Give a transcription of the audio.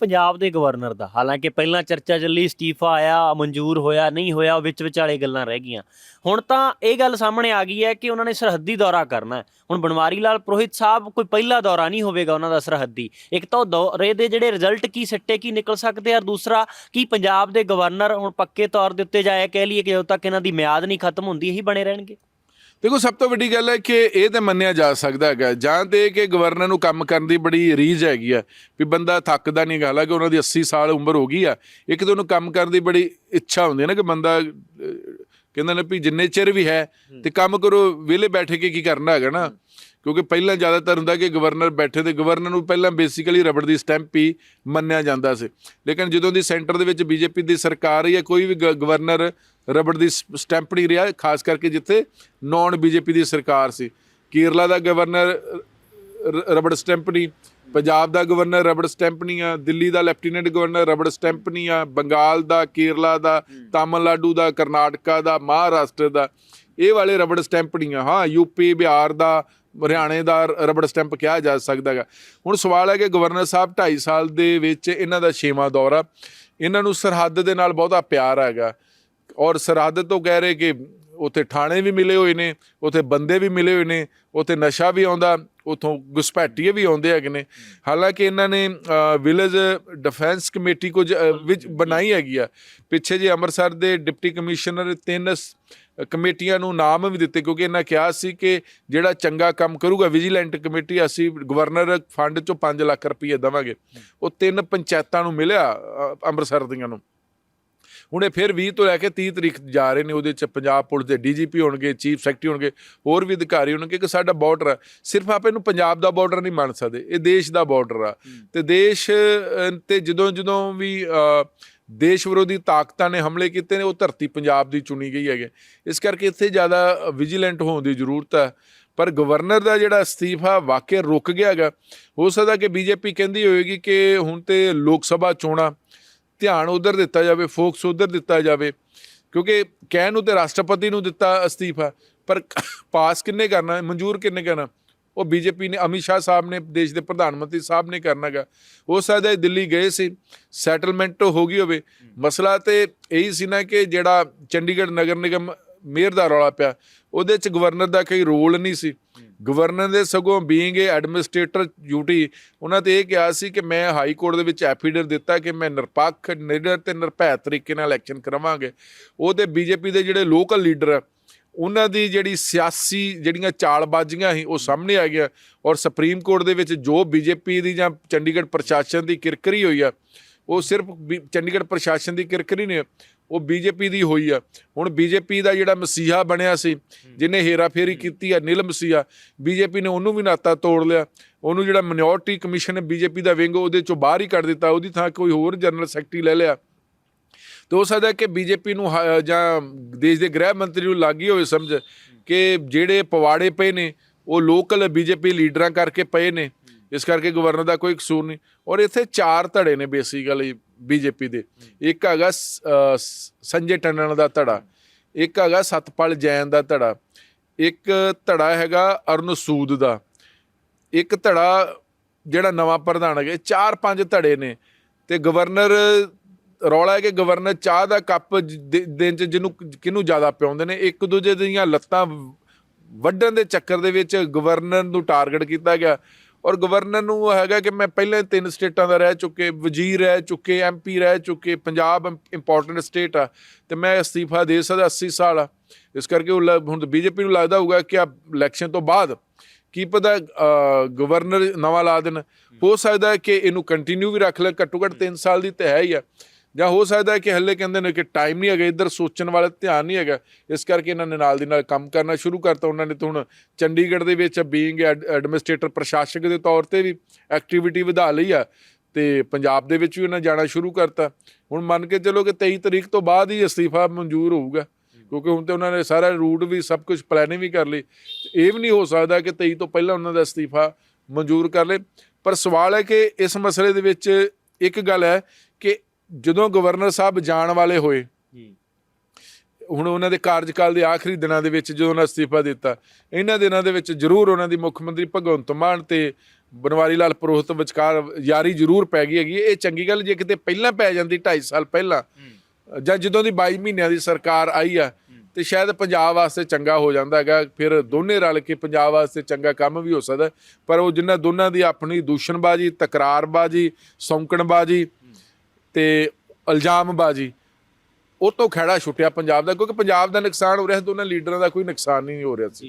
ਪੰਜਾਬ ਦੇ ਗਵਰਨਰ ਦਾ। ਹਾਲਾਂਕਿ ਪਹਿਲਾਂ ਚਰਚਾ ਚੱਲੀ, ਅਸਤੀਫਾ ਆਇਆ, ਮਨਜ਼ੂਰ ਹੋਇਆ, ਨਹੀਂ ਹੋਇਆ, ਉਹ ਵਿੱਚ ਵਿਚਾਲੇ ਗੱਲਾਂ ਰਹਿ ਗਈਆਂ। ਹੁਣ ਤਾਂ ਇਹ ਗੱਲ ਸਾਹਮਣੇ ਆ ਗਈ ਹੈ ਕਿ ਉਹਨਾਂ ਨੇ ਸਰਹੱਦੀ ਦੌਰਾ ਕਰਨਾ ਹੁਣ ਬਨਵਾਰੀ ਲਾਲ ਪ੍ਰੋਹਿਤ ਸਾਹਿਬ ਕੋਈ ਪਹਿਲਾ ਦੌਰਾ ਨਹੀਂ ਹੋਵੇਗਾ ਉਹਨਾਂ ਦਾ ਸਰਹੱਦੀ। ਇੱਕ ਤਾਂ ਉਹ ਦੌਰੇ ਦੇ ਜਿਹੜੇ ਰਿਜ਼ਲਟ ਕੀ ਸਿੱਟੇ, ਕੀ ਨਿਕਲ ਸਕਦੇ ਆ ਦੂਸਰਾ ਕੀ ਪੰਜਾਬ ਦੇ ਗਵਰਨਰ ਹੁਣ ਪੱਕੇ ਤੌਰ ਦੇ ਉੱਤੇ ਜਾਇਆ ਕਹਿ ਲਈਏ ਕਿ ਜਦੋਂ ਤੱਕ ਇਹਨਾਂ ਦੀ ਮਿਆਦ ਨਹੀਂ ਖਤਮ ਹੁੰਦੀ, ਇਹੀ ਬਣੇ ਰਹਿਣਗੇ। ਦੇਖੋ ਸਭ ਤੋਂ ਵੱਡੀ ਗੱਲ ਹੈ ਕਿ ਇਹ ਤੇ ਮੰਨਿਆ ਜਾ ਸਕਦਾ ਹੈਗਾ ਜਾਂ ਤੇ ਕਿ ਗਵਰਨਰ ਨੂੰ ਕੰਮ ਕਰਨ ਦੀ ਬੜੀ ਰੀਝ ਹੈਗੀ ਆ ਵੀ ਬੰਦਾ ਥੱਕਦਾ ਨਹੀਂ ਗਾ ਕਿ ਉਹਨਾਂ ਦੀ 80 ਸਾਲ ਉਮਰ ਹੋ ਗਈ ਆ। ਇੱਕ ਤਾਂ ਉਹਨੂੰ ਕੰਮ ਕਰਨ ਦੀ ਬੜੀ ਇੱਛਾ ਹੁੰਦੀ ਹੈ ਨਾ ਕਿ ਬੰਦਾ ਕਹਿੰਦਾ ਨੇ ਵੀ ਜਿੰਨੇ ਚਿਰ ਵੀ ਹੈ ਤੇ ਕੰਮ ਕਰੋ ਵਿਹਲੇ ਬੈਠੇ ਕੇ ਕੀ ਕਰਨਾ ਹੈਗਾ ਨਾ? ਕਿਉਂਕਿ ਪਹਿਲਾਂ ਜ਼ਿਆਦਾਤਰ ਹੁੰਦਾ ਕਿ ਗਵਰਨਰ ਬੈਠੇ ਤੇ ਗਵਰਨਰ ਨੂੰ ਪਹਿਲਾਂ ਬੇਸਿਕਲੀ ਰਬੜ ਦੀ ਸਟੈਂਪ ਹੀ ਮੰਨਿਆ ਜਾਂਦਾ ਸੀ। ਲੇਕਿਨ ਜਦੋਂ ਦੀ ਸੈਂਟਰ ਦੇ ਵਿੱਚ ਬੀਜੇਪੀ ਦੀ ਸਰਕਾਰ ਹੈ ਕੋਈ ਵੀ ਗਵਰਨਰ ਰਬੜ ਦੀ ਸਟੈਂਪ ਨਹੀਂ ਰਿਹਾ ਖਾਸ ਕਰਕੇ ਜਿੱਥੇ ਨਾਨ ਬੀਜੇਪੀ ਦੀ ਸਰਕਾਰ ਸੀ। ਕੇਰਲਾ ਦਾ ਗਵਰਨਰ ਰਬੜ ਸਟੈਂਪ ਨਹੀਂ ਪੰਜਾਬ ਦਾ ਗਵਰਨਰ ਰਬੜ ਸਟੈਂਪ ਨਹੀਂ ਆ ਦਿੱਲੀ ਦਾ ਲੈਫਟੀਨੈਂਟ ਗਵਰਨਰ ਰਬੜ ਸਟੈਂਪ ਨਹੀਂ ਆ ਬੰਗਾਲ ਦਾ ਕੇਰਲਾ ਦਾ ਤਾਮਿਲਨਾਡੂ ਦਾ ਕਰਨਾਟਕਾ ਦਾ ਮਹਾਰਾਸ਼ਟਰ ਦਾ ਇਹ ਵਾਲੇ ਰਬੜ ਸਟੈਂਪ ਨਹੀਂ ਆ। ਹਾਂ ਯੂਪੀ ਬਿਹਾਰ ਦਾ ਹਰਿਆਣੇ ਦਾ ਰਬੜ ਸਟੈਂਪ ਕਿਹਾ ਜਾ ਸਕਦਾ ਹੈਗਾ। ਹੁਣ ਸਵਾਲ ਹੈ ਕਿ ਗਵਰਨਰ ਸਾਹਿਬ 2.5 ਸਾਲ ਦੇ ਵਿੱਚ ਇਹਨਾਂ ਦਾ ਛੇਵਾਂ ਦੌਰਾ ਇਹਨਾਂ ਨੂੰ ਸਰਹੱਦ ਦੇ ਨਾਲ ਬਹੁਤਾ ਪਿਆਰ ਹੈਗਾ। ਔਰ ਸਰਹੱਦ ਤੋਂ ਕਹਿ ਰਹੇ ਕਿ ਉੱਥੇ ਥਾਣੇ ਵੀ ਮਿਲੇ ਹੋਏ ਨੇ, ਉੱਥੇ ਬੰਦੇ ਵੀ ਮਿਲੇ ਹੋਏ ਨੇ, ਉੱਥੇ ਨਸ਼ਾ ਵੀ ਆਉਂਦਾ, ਉਥੋਂ ਗੁਸਪੈਠੀਏ ਵੀ ਆਉਂਦੇ ਹੈਗੇ ਨੇ। ਹਾਲਾਂਕਿ ਇਹਨਾਂ ਨੇ ਵਿਲੇਜ ਡਿਫੈਂਸ ਕਮੇਟੀ ਕੁਝ ਵਿੱਚ ਬਣਾਈ ਹੈਗੀ ਆ। ਪਿੱਛੇ ਜੇ ਅੰਮ੍ਰਿਤਸਰ ਦੇ ਡਿਪਟੀ ਕਮਿਸ਼ਨਰ ਤਿੰਨ ਸ- ਕਮੇਟੀਆਂ ਨੂੰ ਨਾਮ ਵੀ ਦਿੱਤੇ, ਕਿਉਂਕਿ ਇਹਨਾਂ ਕਿਹਾ ਸੀ ਕਿ ਜਿਹੜਾ ਚੰਗਾ ਕੰਮ ਕਰੂਗਾ, ਵਿਜੀਲੈਂਟ ਕਮੇਟੀ, ਅਸੀਂ ਗਵਰਨਰ ਫੰਡ ਚੋਂ 5 ਲੱਖ ਰੁਪਏ ਦੇਵਾਂਗੇ। ਉਹ ਤਿੰਨ ਪੰਚਾਇਤਾਂ ਨੂੰ ਮਿਲਿਆ ਅੰਮ੍ਰਿਤਸਰ ਦੀਆਂ ਨੂੰ। ਹੁਣ ਇਹ ਫਿਰ 20 ਤੋਂ ਲੈ ਕੇ 30 ਤਰੀਕ ਜਾ ਰਹੇ ਨੇ ਉਹਦੇ ਚ ਪੰਜਾਬ ਪੁਲਿਸ ਦੇ ਡੀਜੀਪੀ ਹੋਣਗੇ ਚੀਫ ਸੈਕਟਰੀ ਹੋਣਗੇ ਹੋਰ ਵੀ ਅਧਿਕਾਰੀ ਹੋਣਗੇ ਕਿ ਸਾਡਾ ਬਾਰਡਰ ਸਿਰਫ ਆਪਾਂ ਇਹਨੂੰ ਪੰਜਾਬ ਦਾ ਬਾਰਡਰ ਨਹੀਂ ਮੰਨ ਸਕਦੇ ਇਹ ਦੇਸ਼ ਦਾ ਬਾਰਡਰ ਆ। ਤੇ ਦੇਸ਼ ਤੇ ਜਦੋਂ ਜਦੋਂ ਵੀ ਦੇਸ਼ ਵਿਰੋਧੀ ਤਾਕਤਾਂ ਨੇ ਹਮਲੇ ਕੀਤੇ ਨੇ ਉਹ ਧਰਤੀ ਪੰਜਾਬ ਦੀ ਚੁਣੀ ਗਈ ਹੈਗੇ ਇਸ ਕਰਕੇ ਇੱਥੇ ਜ਼ਿਆਦਾ ਵਿਜੀਲੈਂਟ ਹੋਣ ਦੀ ਜ਼ਰੂਰਤ ਹੈ। ਪਰ ਗਵਰਨਰ ਦਾ ਜਿਹੜਾ ਅਸਤੀਫਾ ਵਾਕਿਆ ਰੁਕ ਗਿਆ ਹੈਗਾ ਹੋ ਸਕਦਾ ਕਿ ਬੀਜੇਪੀ ਕਹਿੰਦੀ ਹੋਏਗੀ ਕਿ ਹੁਣ ਤੇ ਲੋਕ ਸਭਾ ਚੋਣਾਂ ਧਿਆਨ ਉਧਰ ਦਿੱਤਾ ਜਾਵੇ ਫੋਕਸ ਉਧਰ ਦਿੱਤਾ ਜਾਵੇ ਕਿਉਂਕਿ ਕਹਿਣ ਨੂੰ ਤੇ ਰਾਸ਼ਟਰਪਤੀ ਨੂੰ ਦਿੱਤਾ ਅਸਤੀਫਾ ਪਰ ਪਾਸ ਕਿੰਨੇ ਕਰਨਾ ਮਨਜ਼ੂਰ ਕਿੰਨੇ ਕਰਨਾ? ਉਹ ਬੀਜੇਪੀ ਨੇ ਅਮਿਤ ਸ਼ਾਹ ਸਾਹਿਬ ਨੇ ਦੇਸ਼ ਦੇ ਪ੍ਰਧਾਨ ਮੰਤਰੀ ਸਾਹਿਬ ਨੇ ਕਰਨਾਗਾ ਹੋ ਸਕਦਾ ਹੈ ਦਿੱਲੀ ਗਏ ਸੀ ਸੈਟਲਮੈਂਟ ਹੋ ਗਈ ਹੋਵੇ। ਮਸਲਾ ਤੇ ਇਹੀ ਸੀ ਨਾ ਕਿ ਜਿਹੜਾ ਚੰਡੀਗੜ੍ਹ ਨਗਰ ਨਿਗਮ ਮੇਅਰ ਦਾ ਰੌਲਾ ਪਿਆ। ਉਹਦੇ ਚ ਗਵਰਨਰ ਦਾ ਕੋਈ ਰੋਲ ਨਹੀਂ ਸੀ। ਗਵਰਨਰ ਦੇ ਸਗੋਂ ਬੀਇੰਗ ਏ ਐਡਮਿਨਿਸਟ੍ਰੇਟਰ ਡਿਊਟੀ ਉਹਨਾਂ ਤੇ ਇਹ ਕਿਹਾ ਸੀ ਕਿ ਮੈਂ ਹਾਈ ਕੋਰਟ ਦੇ ਵਿੱਚ ਐਫੀਡੇਵਿਟ ਦਿੱਤਾ ਕਿ ਮੈਂ ਨਿਰਪੱਖ, ਨਿਡਰ ਤੇ ਨਿਰਭੈ ਤਰੀਕੇ ਨਾਲ ਇਲੈਕਸ਼ਨ ਕਰਾਵਾਂਗੇ। ਉਹਦੇ ਬੀਜੇਪੀ ਦੇ ਜਿਹੜੇ ਲੋਕਲ ਲੀਡਰ ਆ, ਉਹਨਾਂ ਦੀ ਜਿਹੜੀ ਸਿਆਸੀ ਜਿਹੜੀਆਂ ਚਾਲਬਾਜ਼ੀਆਂ ਸੀ, ਉਹ ਸਾਹਮਣੇ ਆ ਗਿਆ ਔਰ ਸੁਪਰੀਮ ਕੋਰਟ ਦੇ ਵਿੱਚ ਜੋ ਬੀਜੇਪੀ ਦੀ ਜਾਂ ਚੰਡੀਗੜ੍ਹ ਪ੍ਰਸ਼ਾਸਨ ਦੀ ਕਿਰਕਰੀ ਹੋਈ ਆ ਉਹ ਸਿਰਫ ਚੰਡੀਗੜ੍ਹ ਪ੍ਰਸ਼ਾਸਨ ਦੀ ਕਿਰਕਰੀ ਨਹੀਂ ਉਹ ਬੀਜੇਪੀ ਦੀ ਹੋਈ ਆ। ਹੁਣ ਬੀਜੇਪੀ ਦਾ ਜਿਹੜਾ ਮਸੀਹਾ ਬਣਿਆ ਸੀ ਜਿਹਨੇ ਹੇਰਾਫੇਰੀ ਕੀਤੀ ਆ ਨੀਲ ਮਸੀਹਾ ਬੀਜੇਪੀ ਨੇ ਉਹਨੂੰ ਵੀ ਨਾਤਾ ਤੋੜ ਲਿਆ। ਉਹਨੂੰ ਜਿਹੜਾ ਮਿਨੋਰਟੀ ਕਮਿਸ਼ਨ ਬੀਜੇਪੀ ਦਾ ਵਿੰਗ ਉਹਦੇ ਚੋਂ ਬਾਹਰ ਹੀ ਕੱਢ ਦਿੱਤਾ ਉਹਦੀ ਥਾਂ ਕੋਈ ਹੋਰ ਜਨਰਲ ਸੈਕਟਰੀ ਲੈ ਲਿਆ। ਤੇ ਹੋ ਸਕਦਾ ਕਿ ਬੀਜੇਪੀ ਨੂੰ ਜਾਂ ਦੇਸ਼ ਦੇ ਗ੍ਰਹਿ ਮੰਤਰੀ ਨੂੰ ਲੱਗੀ ਹੋਵੇ ਸਮਝ ਕਿ ਜਿਹੜੇ ਪਵਾੜੇ ਪਏ ਨੇ ਉਹ ਲੋਕਲ ਬੀਜੇਪੀ ਲੀਡਰਾਂ ਕਰਕੇ ਪਏ ਨੇ। ਇਸ ਕਰਕੇ ਗਵਰਨਰ ਦਾ ਕੋਈ ਕਸੂਰ ਨਹੀਂ। ਔਰ ਇੱਥੇ ਚਾਰ ਧੜੇ ਨੇ ਬੇਸਿਕਲੀ ਬੀਜੇਪੀ ਦੇ। ਇੱਕ ਹੈਗਾ ਸ- ਸੰਜੇ ਟੰਡਨ ਦਾ ਧੜਾ। ਇੱਕ ਹੈਗਾ ਸਤਪਾਲ ਜੈਨ ਦਾ ਧੜਾ। ਇੱਕ ਧੜਾ ਹੈਗਾ ਅਰੁਣ ਸੂਦ ਦਾ। ਇੱਕ ਧੜਾ ਜਿਹੜਾ ਨਵਾਂ ਪ੍ਰਧਾਨ ਹੈਗਾ ਚਾਰ ਪੰਜ ਧੜੇ ਨੇ। ਤੇ ਗਵਰਨਰ ਰੌਲਾ ਹੈ ਕਿ ਗਵਰਨਰ ਚਾਹ ਦਾ ਕੱਪ ਦਿਨ ਚ ਜਿਹਨੂੰ, ਕਿਹਨੂੰ ਜ਼ਿਆਦਾ ਪਿਆਉਂਦੇ ਨੇ, ਇੱਕ ਦੂਜੇ ਦੀਆਂ ਲੱਤਾਂ ਵੱਢਣ ਦੇ ਚੱਕਰ ਦੇ ਵਿੱਚ ਗਵਰਨਰ ਨੂੰ ਟਾਰਗੇਟ ਕੀਤਾ ਗਿਆ। ਔਰ ਗਵਰਨਰ ਨੂੰ ਹੈਗਾ ਕਿ ਮੈਂ ਪਹਿਲਾਂ ਤਿੰਨ ਸਟੇਟਾਂ ਦਾ ਰਹਿ ਚੁੱਕੇ ਵਜ਼ੀਰ ਰਹਿ ਚੁੱਕੇ ਐਮਪੀ ਰਹਿ ਚੁੱਕੇ ਪੰਜਾਬ ਇੰਪੋਰਟੈਂਟ ਸਟੇਟ ਆ ਤੇ ਮੈਂ ਅਸਤੀਫਾ ਦੇ ਸਕਦਾ 80 ਸਾਲ ਆ। ਇਸ ਕਰਕੇ ਉਹ ਹੁਣ ਬੀਜੇਪੀ ਨੂੰ ਲੱਗਦਾ ਹੋਊਗਾ ਕਿ ਆ ਇਲੈਕਸ਼ਨ ਤੋਂ ਬਾਅਦ ਕੀ ਪਤਾ ਗਵਰਨਰ ਨਵਾਂ ਲਾ ਦੇਣ। ਹੋ। ਸਕਦਾ ਕਿ ਇਹਨੂੰ ਕੰਟੀਨਿਊ ਵੀ ਰੱਖ ਲੈ ਘੱਟੋ ਘੱਟ 3 ਸਾਲ ਦੀ ਤੇ ਹੈ ਹੀ ਆ। ਜਾਂ ਹੋ ਸਕਦਾ ਹੈ ਕਿ ਹੱਲੇ ਕਹਿੰਦੇ ਨੇ ਕਿ ਟਾਈਮ ਨਹੀਂ ਹੈਗਾ, ਇੱਧਰ ਸੋਚਣ ਵਾਲਾ ਧਿਆਨ ਨਹੀਂ ਹੈਗਾ। ਇਸ ਕਰਕੇ ਇਹਨਾਂ ਨੇ ਨਾਲ ਦੀ ਨਾਲ ਕੰਮ ਕਰਨਾ ਸ਼ੁਰੂ ਕਰਤਾ। ਉਹਨਾਂ ਨੇ ਤਾਂ ਹੁਣ ਚੰਡੀਗੜ੍ਹ ਦੇ ਵਿੱਚ ਬੀਇੰਗ ਐਡਮਿਨਿਸਟ੍ਰੇਟਰ ਪ੍ਰਸ਼ਾਸਕ ਦੇ ਤੌਰ ਤੇ ਵੀ ਐਕਟੀਵਿਟੀ ਵਧਾ ਲਈ ਆ ਤੇ ਪੰਜਾਬ ਦੇ ਵਿੱਚ ਵੀ ਉਹਨਾਂ ਜਾਣਾ ਸ਼ੁਰੂ ਕਰਤਾ। ਹੁਣ ਮੰਨ ਕੇ ਚੱਲੋ ਕਿ 23 ਤਰੀਕ ਤੋਂ ਬਾਅਦ ਹੀ ਅਸਤੀਫਾ ਮਨਜ਼ੂਰ ਹੋਊਗਾ, ਕਿਉਂਕਿ ਹੁਣ ਤੇ ਉਹਨਾਂ ਨੇ ਸਾਰਾ ਰੂਟ ਵੀ, ਸਭ ਕੁਝ ਪਲੈਨਿੰਗ ਵੀ ਕਰ ਲਈ। ਤੇ ਇਹ ਵੀ ਨਹੀਂ ਹੋ ਸਕਦਾ ਕਿ 23 ਤੋਂ ਪਹਿਲਾਂ ਉਹਨਾਂ ਦਾ ਅਸਤੀਫਾ ਮਨਜ਼ੂਰ ਕਰ ਲੇ ਪਰ ਸਵਾਲ ਹੈ ਕਿ ਇਸ ਮਸਲੇ ਦੇ ਵਿੱਚ ਇੱਕ ਗੱਲ ਹੈ ਕਿ ਜਦੋਂ ਗਵਰਨਰ ਸਾਹਿਬ ਜਾਣ ਵਾਲੇ ਹੋਏ ਜੀ। ਹੁਣ ਉਹਨਾਂ ਦੇ ਕਾਰਜਕਾਲ ਦੇ ਆਖਰੀ ਦਿਨਾਂ ਦੇ ਵਿੱਚ ਜਦੋਂ ਉਹਨਾਂ ਅਸਤੀਫਾ ਦਿੱਤਾ ਇਹਨਾਂ ਦਿਨਾਂ ਦੇ ਵਿੱਚ ਜ਼ਰੂਰ ਉਹਨਾਂ ਦੀ ਮੁੱਖ ਮੰਤਰੀ ਭਗਵੰਤ ਮਾਨ ਤੇ ਬਨਵਾਰੀ ਲਾਲ ਪੁਰੋਹਿਤ ਵਿਚਕਾਰ ਯਾਰੀ ਜ਼ਰੂਰ ਪੈ ਗਈ ਹੈਗੀ। ਇਹ ਚੰਗੀ ਗੱਲ ਜੇ ਕਿਤੇ ਪਹਿਲਾਂ ਪੈ ਜਾਂਦੀ 2.5 ਸਾਲ ਪਹਿਲਾਂ ਜਾਂ ਜਦੋਂ ਦੀ 22 ਮਹੀਨਿਆਂ ਦੀ ਸਰਕਾਰ ਆਈ ਆ ਤੇ ਸ਼ਾਇਦ ਪੰਜਾਬ ਵਾਸਤੇ ਚੰਗਾ ਹੋ ਜਾਂਦਾ ਹੈਗਾ ਫਿਰ ਦੋਨੇ ਰਲ ਕੇ ਪੰਜਾਬ ਵਾਸਤੇ ਚੰਗਾ ਕੰਮ ਵੀ ਹੋ ਸਕਦਾ ਪਰ ਉਹ ਜਿਨ੍ਹਾਂ ਦੋਨਾਂ ਦੀ ਆਪਣੀ ਦੂਸ਼ਣਬਾਜ਼ੀ ਤਕਰਾਰਬਾਜ਼ੀ ਸੌਂਕਣਬਾਜ਼ੀ ਤੇ ਇਲਜ਼ਾਮਬਾਜ਼ੀ, ਉਹ ਤੋਂ ਖੜਾ ਛੁੱਟਿਆ ਪੰਜਾਬ ਦਾ, ਕਿਉਂਕਿ ਪੰਜਾਬ ਦਾ ਨੁਕਸਾਨ ਹੋ ਰਿਹਾ ਦੋਨਾਂ ਲੀਡਰਾਂ ਦਾ ਕੋਈ ਨੁਕਸਾਨ ਨਹੀਂ ਹੋ ਰਿਹਾ ਸੀ।